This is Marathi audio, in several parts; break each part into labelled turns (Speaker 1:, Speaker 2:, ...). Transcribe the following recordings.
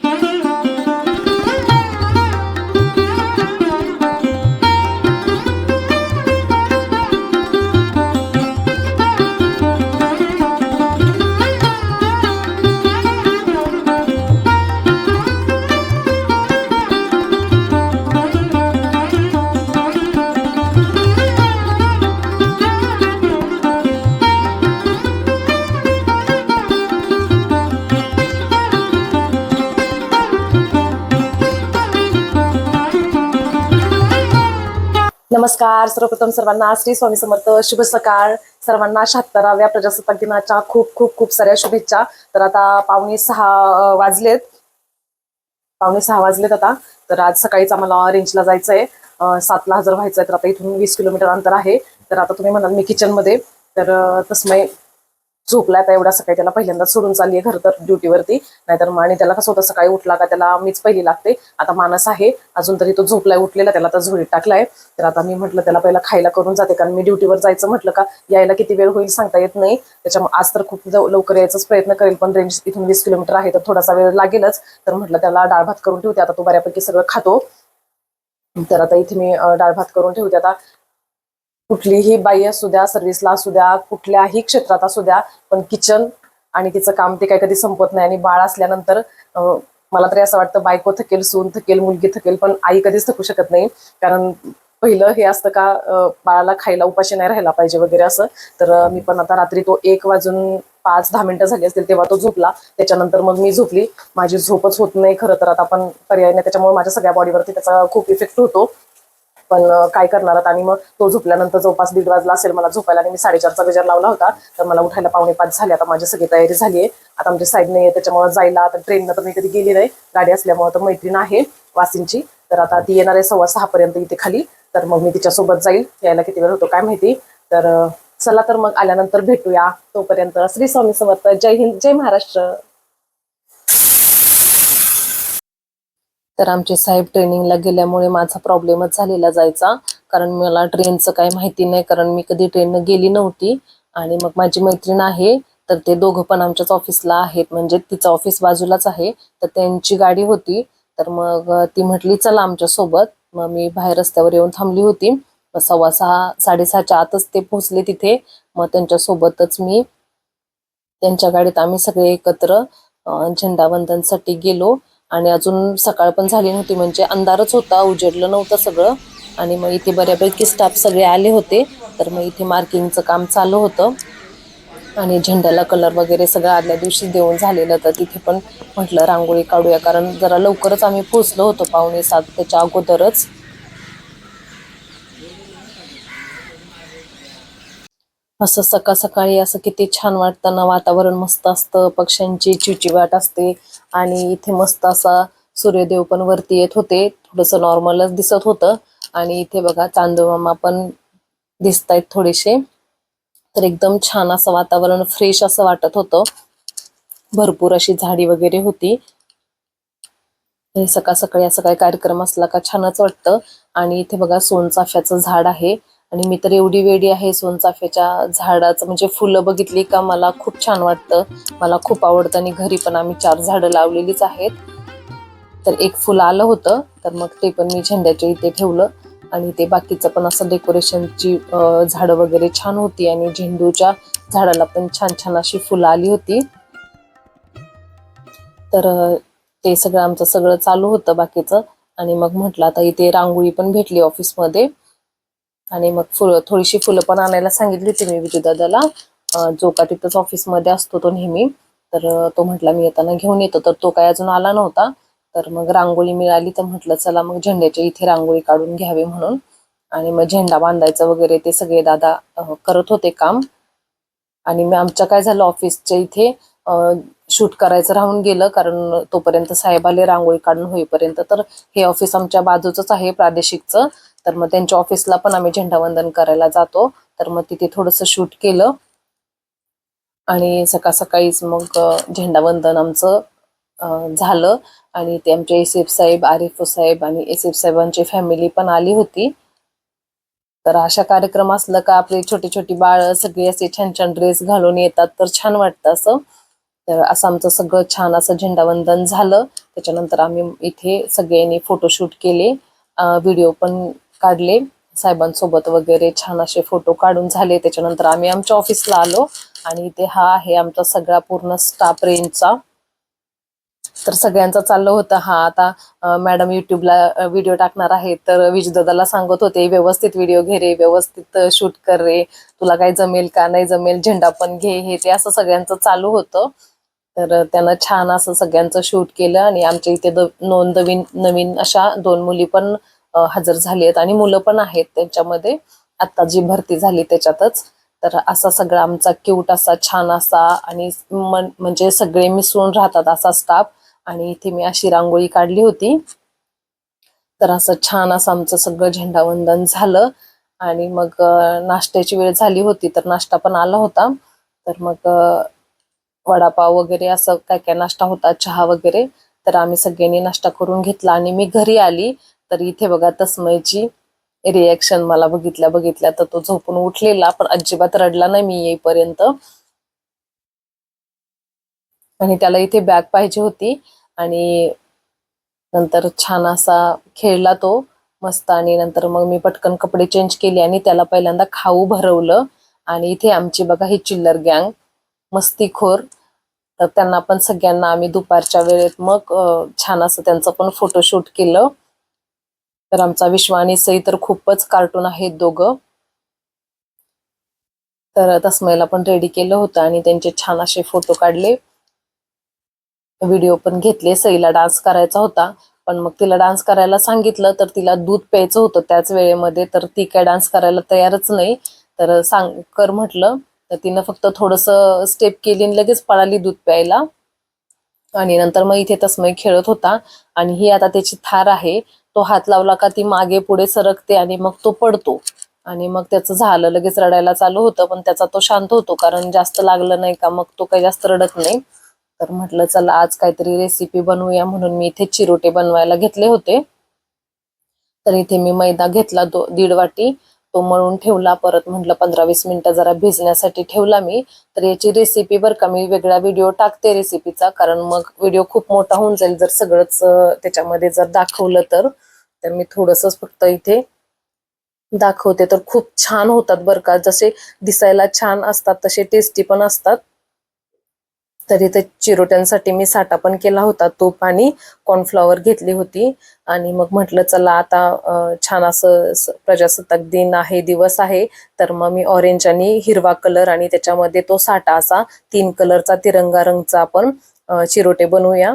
Speaker 1: Thank you. नमस्कार. सर्वप्रथम सर्वांना श्री स्वामी समर्थ शुभ सकाळ. सर्वांना शहात्तराव्या प्रजासत्ताक दिनाच्या खूप खूप खूप साऱ्या शुभेच्छा. तर आता पावणे सहा वाजलेत. पावणे सहा वाजलेत आता. तर आज सकाळीच आम्हाला रेंजला जायचंय. आहे सातला हजर आहे तर आता इथून वीस किलोमीटर अंतर आहे. तर आता तुम्ही म्हणाल मी किचनमध्ये तर तसमय झोपलाय आता एवढा सकाळी त्याला पहिल्यांदा सोडून चालली आहे खरं तर ड्युटीवरती नाहीतर मग आणि त्याला कसं होतं सकाळी उठला का त्याला मीच पहिली लागते. आता मानस आहे अजून तरी तो झोपलाय उठलेला त्याला आता झोळीत टाकलाय. तर आता मी म्हटलं त्याला पहिला खायला करून जाते कारण मी ड्युटीवर जायचं म्हटलं का यायला किती वेळ होईल सांगता येत नाही. त्याच्यामुळे आज तर खूप लवकर यायचाच प्रयत्न करेल पण रेंज इथून वीस किलोमीटर आहे तर थोडासा वेळ लागेलच. तर म्हटलं त्याला डाळ भात करून ठेवते आता तो बऱ्यापैकी सगळं खातो. तर आता इथे मी डाळ भात करून ठेवते. आता कुठलीही बाई असू द्या सर्व्हिसला असू द्या कुठल्याही क्षेत्रात असू द्या पण किचन आणि तिचं काम ते काही कधी संपत नाही. आणि बाळ असल्यानंतर मला तरी असं वाटतं बायको थकेल सून थकेल मुलगी थकेल पण आई कधीच थकू शकत नाही. कारण पहिलं हे असतं का बाळाला खायला उपाशी नाही राहायला पाहिजे वगैरे असं. तर मी पण आता रात्री तो एक वाजून पाच दहा मिनिटं झाली असतील तेव्हा तो झोपला. त्याच्यानंतर मग मी झोपली. माझी झोपच होत नाही खरं तर. आता आपण पर्याय नाही. त्याच्यामुळे माझ्या सगळ्या बॉडीवरती त्याचा खूप इफेक्ट होतो. पण काय करणार आता? आणि मग तो झोपल्यानंतर जवळपास दीड वाजला असेल. मला झोपायला आणि मी साडेचारचा गजर लावला होता. तर मला उठायला पावणे पाच झाले. आता माझी सगळी तयारी झाली आहे. आता आमची साईड नाही आहे त्याच्यामुळे जायला आता ट्रेननं तर मी कधी गेली नाही. गाडी असल्यामुळे तर मैत्रीण आहे वासिंची तर आता ती येणार आहे सव्वा सहा पर्यंत इथे खाली. तर मग मी तिच्यासोबत जाईल. यायला किती वेळ होतो काय माहिती? तर चला तर मग आल्यानंतर भेटूया. तोपर्यंत श्री स्वामी समर्थ. जय हिंद जय महाराष्ट्र. तर आमचे साहेब ट्रेनिंगला गेल्यामुळे माझा प्रॉब्लेमच झालेला जायचा. कारण मला ट्रेनचं काही माहिती नाही कारण मी कधी ट्रेननं गेली नव्हती. आणि मग माझी मैत्रीण आहे तर ते दोघं पण आमच्याच ऑफिसला आहेत. म्हणजे तिचं ऑफिस बाजूलाच आहे तर त्यांची गाडी होती. तर मग ती म्हटली चला आमच्यासोबत. मग मी बाहेर रस्त्यावर येऊन थांबली होती. मग सव्वा सहा साडेसहाच्या आतच ते पोहोचले तिथे. मग त्यांच्यासोबतच मी त्यांच्या गाडीत आम्ही सगळे एकत्र झेंडावंदनसाठी गेलो. आणि अजून सकाळ पण झाली नव्हती म्हणजे अंधारच होता उजेडलं नव्हतं सगळं. आणि मग इथे बऱ्यापैकी स्टाफ सगळे आले होते तर मग इथे मार्किंगचं काम चालू होतं. आणि झेंड्याला कलर वगैरे सगळं आदल्या दिवशी देऊन झालेलं तर तिथे पण म्हटलं रांगोळी काढूया कारण जरा लवकरच आम्ही पोचलो होतो पावणे सात त्याच्या अगोदरच. असं सकाळ सकाळी असं किती छान वाटतं ना वातावरण मस्त असतं पक्ष्यांची चिवचिवाट असते आणि इथे मस्त असा सूर्यदेव पण वरती येत होते. थोडस नॉर्मलच दिसत होतं आणि इथे बघा चांदोमामा पण दिसत आहेत थोडेसे. तर एकदम छान असं वातावरण फ्रेश असं वाटत होतं. भरपूर अशी झाडी वगैरे होती. सकाळ सकाळी असं काही कार्यक्रम असला का छानच वाटतं. आणि इथे बघा सोनचाफ्याचं झाड आहे. आणि मी तर एवढी वेडी आहे सोनचाफ्याच्या झाडाचं. म्हणजे फुलं बघितली का मला खूप छान वाटतं. मला खूप आवडतं आणि घरी पण आम्ही चार झाडं लावलेलीच आहेत. तर एक फुलं आलं होतं तर मग ते पण मी झेंड्याच्या इथे ठेवलं. आणि ते बाकीचं पण असं डेकोरेशनची झाडं वगैरे छान होती आणि झेंडूच्या झाडाला पण छान छान अशी फुलं आली होती. तर ते सगळं आमचं सगळं चालू होतं बाकीचं. आणि मग म्हटलं आता इथे रांगोळी पण भेटली ऑफिसमध्ये आणि मग फुलं थोडीशी फुलं पण आणायला सांगितली होती मी विजयदादाला जो का तिथंच ऑफिसमध्ये असतो तो नेहमी. तर तो म्हटला मी येताना घेऊन येतो. तर तो काय अजून आला नव्हता. तर मग रांगोळी मिळाली तर म्हटलं चला मग झेंड्याच्या इथे रांगोळी काढून घ्यावी म्हणून. आणि मग झेंडा बांधायचं वगैरे ते सगळे दादा करत होते काम. आणि मी आमच्या काय झालं ऑफिसच्या इथे शूट करायचं राहून गेलं कारण तोपर्यंत साहेब आले रांगोळी काढून होईपर्यंत. तर हे ऑफिस आमच्या बाजूचंच आहे प्रादेशिकचं. तर मग त्यांच्या ऑफिसला पण आम्ही झेंडावंदन करायला जातो. तर मग तिथे थोडंसं शूट केलं. आणि सकाळ सकाळीच मग झेंडावंदन आमचं झालं. आणि ते आमचे एस साहेब आरिफ साहेब आणि एस साहेबांची फॅमिली पण आली होती. तर अशा कार्यक्रम असलं का आपले छोटी छोटी बाळ सगळी असे छान छान ड्रेस घालून येतात तर छान वाटतं असं. तर असं आमचं सगळं छान असं झेंडावंदन झालं. त्याच्यानंतर आम्ही इथे सगळ्यांनी फोटोशूट केले. व्हिडिओ पण काढले. साहेबांसोबत वगैरे छान असे फोटो काढून झाले. त्याच्यानंतर आम्ही आमच्या ऑफिसला आलो आणि इथे हा आहे आमचा सगळा पूर्ण स्टाफ रेंजचा तर सगळ्यांचा चाललं होतं हा. आता मॅडम युट्यूबला व्हिडिओ टाकणार आहे. तर विजदादाला सांगत होते व्यवस्थित व्हिडिओ घे रे व्यवस्थित शूट कर रे. तुला काय जमेल का? नाही जमेल झेंडा पण घे. हे ते असं सगळ्यांचं चालू होतं. तर त्यानं छान असं सगळ्यांचं शूट केलं आणि आमच्या इथे द नोंद नवीन अशा दोन मुली पण हजर झाली आहेत आणि मुलं पण आहेत त्यांच्यामध्ये. आता जी भरती झाली त्याच्यातच. तर असा सगळा आमचा क्यूट असा छान असा आणि म्हणजे सगळे मिसळून राहतात असा स्टाफ आणि इथे मी अशी रांगोळी काढली होती. तर असं छान असं आमचं सगळं झेंडावंदन झालं. आणि मग नाश्त्याची वेळ झाली होती तर नाश्ता पण आला होता. तर मग वडापाव वगैरे असं काय काय नाश्ता होता चहा वगैरे. तर आम्ही सगळ्यांनी नाश्ता करून घेतला आणि मी घरी आली. तर इथे बघा तस्मयची रिॲक्शन मला बघितल्या बघितल्या तर तो झोपून उठलेला पण अजिबात रडला नाही मी येईपर्यंत. आणि त्याला इथे बॅग पाहिजे होती आणि नंतर छान असा खेळला तो मस्त आणि नंतर मग मी पटकन कपडे चेंज केले आणि त्याला पहिल्यांदा खाऊ भरवलं. आणि इथे आमची बघा ही चिल्लर गँग मस्तीखोर तर त्यांना पण सगळ्यांना आम्ही दुपारच्या वेळेत मग छान असं त्यांचं पण फोटोशूट केलं. तर आमचा विश्व आणि सई तर खूपच कार्टून आहेत दोघं. तर तस्मयला पण रेडी केलं होतं आणि त्यांचे छान असे फोटो काढले. व्हिडिओ पण घेतले. सईला डान्स करायचा होता. पण मग तिला डान्स करायला सांगितलं तर तिला दूध प्यायचं होतं त्याच वेळेमध्ये. तर ती काय डान्स करायला तयारच नाही. तर सांग कर म्हटलं तर तिनं फक्त थोडस स्टेप केली आणि लगेच पळाली दूध प्यायला. आणि नंतर मग इथे तस्मय खेळत होता. आणि ही आता त्याची थार आहे. तो हात लावला का ती मागे पुढे सरकते आणि मग तो पडतो. आणि मग त्याचं झालं लगेच रडायला चालू होतं पण त्याचा तो शांत होतो कारण जास्त लागलं नाही का मग तो काही जास्त रडत नाही. तर म्हटलं चला आज काहीतरी रेसिपी बनवूया म्हणून मी इथे चिरोटे बनवायला घेतले होते. तर इथे मी मैदा घेतला दो दीड वाटी तो मळून ठेवला परत म्हटलं पंधरा वीस मिनिटं जरा भिजण्यासाठी ठेवला मी. तर याची रेसिपी बरं का मी वेगळा व्हिडिओ टाकते रेसिपीचा कारण मग व्हिडिओ खूप मोठा होऊन जाईल जर सगळंच त्याच्यामध्ये जर दाखवलं तर. तर मी थोडंसंच फक्त इथे दाखवते. तर खूप छान होतात बरं का. जसे दिसायला छान असतात तसे टेस्टी पण असतात. तर इथे चिरोट्यांसाठी मी साठा पण केला होता तूप आणि कॉर्नफ्लॉवर घेतली होती. आणि मग म्हटलं चला आता छान असं प्रजासत्ताक दिन आहे दिवस आहे. तर मग मी ऑरेंज आणि हिरवा कलर आणि त्याच्यामध्ये तो साठा असा तीन कलरचा तिरंगा रंगचा आपण चिरोटे बनवूया.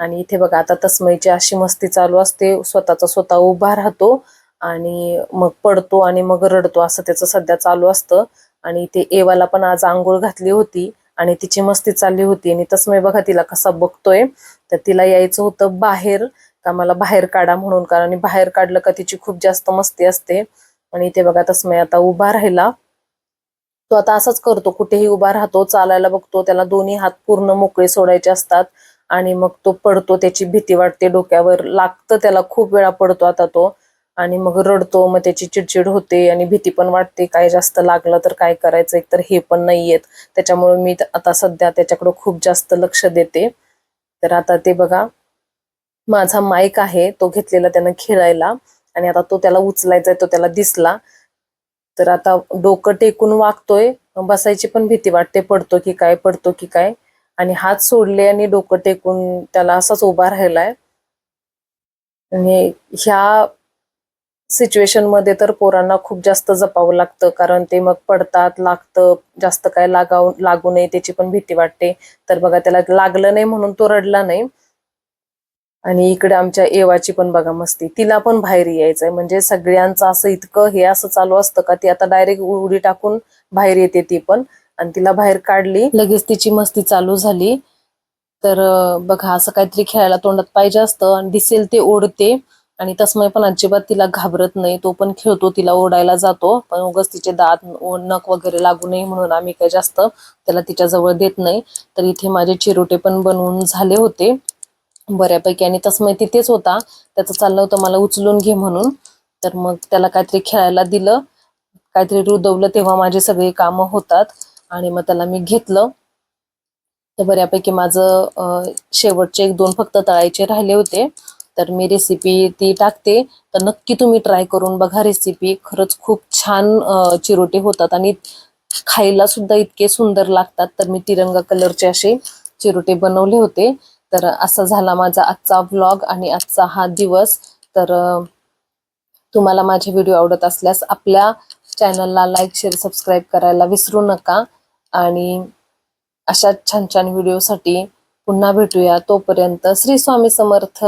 Speaker 1: आणि इथे बघा आता तस्मईची अशी मस्ती चालू असते. स्वतःचा स्वतः उभा राहतो आणि मग पडतो आणि मग रडतो असं त्याचं सध्या चालू असतं. आणि इथे एवाला पण आज आंघोळ घातली होती आणि तिची मस्ती चालली होती. आणि तस्मय बघा तिला कसा बघतोय. तर तिला यायचं होतं बाहेर का मला बाहेर काढा म्हणून. कारण बाहेर काढलं का तिची खूप जास्त मस्ती असते. आणि इथे बघा तस्मय आता उभा राहिला. तो आता असंच करतो. कुठेही उभा राहतो चालायला बघतो. त्याला दोन्ही हात पूर्ण मोकळे सोडायचे असतात. आणि मग तो पडतो त्याची भीती वाटते डोक्यावर लागतं त्याला खूप वेळा पडतो आता तो. आणि मग रडतो मग त्याची चिडचिड होते आणि भीती पण वाटते काय जास्त लागलं तर काय करायचं एक तर हे पण नाही येत त्याच्यामुळे मी आता सध्या त्याच्याकडे खूप जास्त लक्ष देते. तर आता ते बघा माझा माईक आहे तो घेतलेला त्यानं खेळायला आणि आता तो त्याला उचलायचा तो त्याला दिसला. तर आता डोकं टेकून वागतोय बसायची पण भीती वाटते पडतो की काय पडतो की काय. आणि हात सोडले आणि डोकं टेकून त्याला असाच उभा राहिलाय. आणि ह्या सिच्युएशनमध्ये तर पोरांना खूप जास्त जपावं लागतं कारण ते मग पडतात लागतं जास्त काय लागाव लागू नये त्याची पण भीती वाटते. तर बघा त्याला लागलं नाही म्हणून तो रडला नाही. आणि इकडे आमच्या एवाची पण बघा मस्ती. तिला पण बाहेर यायचंय. म्हणजे सगळ्यांचं असं इतकं हे असं चालू असतं का ती आता डायरेक्ट उडी टाकून बाहेर येते ती पण. आणि तिला बाहेर काढली. लगेच तिची मस्ती चालू झाली. तर बघा असं काहीतरी खेळायला तोंडात पाहिजे असतं आणि दिसेल ते ओढते. आणि तसमय पण अजिबात तिला घाबरत नाही. तो पण खेळतो तिला ओढायला जातो. पण उगाच तिचे दात ओ- नख वगैरे लागू नये म्हणून आम्ही काही जास्त त्याला तिच्या जवळ देत नाही. तर इथे माझे चिरोटे पण बनवून झाले होते. बऱ्यापैकी. आणि तसमय तिथेच होता. त्याचं चाललं होतं मला उचलून घे म्हणून. तर मग त्याला काहीतरी खेळायला दिलं. काहीतरी रुदवलं तेव्हा माझे सगळे कामं होतात. आणि मग त्याला मी घेतलं. तर बऱ्यापैकी माझं शेवटचे एक दोन फक्त तळायचे राहिले होते. तर मी रेसिपी ती टाकते. तर नक्की तुम्ही ट्राय करून बघा रेसिपी खरंच खूप छान चिरोटे होतात आणि खायला सुद्धा इतके सुंदर लागतात. तर मी तिरंगा कलरचे असे चिरोटे बनवले होते. तर असा झाला माझा आजचा व्लॉग आणि आजचा हा दिवस. तर तुम्हाला माझे व्हिडिओ आवडत असल्यास आपल्या चॅनलला लाईक शेअर सबस्क्राईब करायला विसरू नका. आणि अशा छान छान व्हिडिओसाठी पुन्हा भेटूया. तोपर्यंत श्री स्वामी समर्थ.